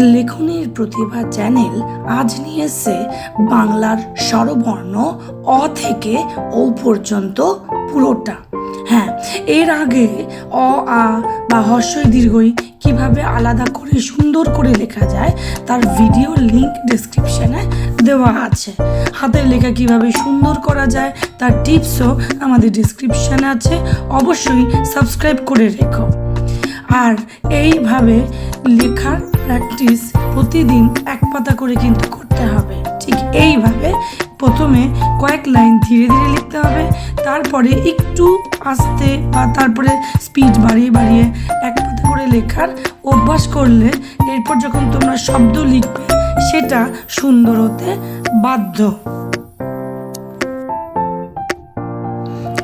লেখনীর প্রতিভা channel আজ নিয়ে এসে বাংলার স্বরবর্ণ অ থেকে ও পর্যন্ত পুরোটা। হ্যাঁ এর আগে অ, আ বা হর্ষই দীর্ঘই কীভাবে আলাদা করে সুন্দর করে লেখা যায় তার ভিডিও লিংক ডেসক্রিপশনে দেওয়া আছে। হাতের লেখা কীভাবে সুন্দর করা যায় তার টিপসও আমাদের ডিসক্রিপশানে আছে। অবশ্যই সাবস্ক্রাইব করে রেখো। আর এইভাবে লেখার প্র্যাকটিস প্রতিদিন এক পাতা করে কিন্তু করতে হবে। ঠিক এইভাবে প্রথমে কয়েক লাইন ধীরে ধীরে লিখতে হবে, তারপরে একটু আস্তে বা তারপরে স্পিড বাড়িয়ে বাড়িয়ে এক পাতা করে লেখার অভ্যাস করলে এরপর যখন তোমরা শব্দ লিখবে, সেটা সুন্দর হতে বাধ্য।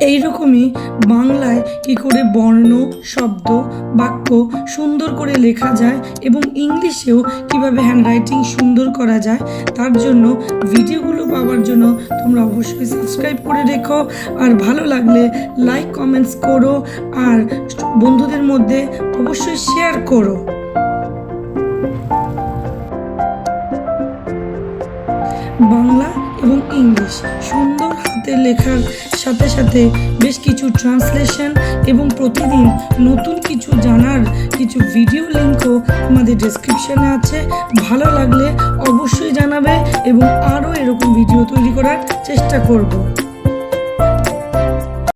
এইরকমই বাংলায় কি করে বর্ণ, শব্দ, বাক্য সুন্দর করে লেখা যায় এবং ইংলিশেও কীভাবে হ্যান্ডরাইটিং সুন্দর করা যায়, তার জন্য ভিডিওগুলো পাওয়ার জন্য তোমরা অবশ্যই সাবস্ক্রাইব করে রেখো। আর ভালো লাগলে লাইক কমেন্টস করো আর বন্ধুদের মধ্যে অবশ্যই শেয়ার করো। বাংলা এবং ইংলিশ সুন্দর হাতে লেখার সাথে সাথে বেশ কিছু ট্রান্সলেশন এবং প্রতিদিন নতুন কিছু জানার কিছু ভিডিও লিঙ্কও আমাদের ডিসক্রিপশানে আছে। ভালো লাগলে অবশ্যই জানাবে এবং আরও এরকম ভিডিও তৈরি করার চেষ্টা করব।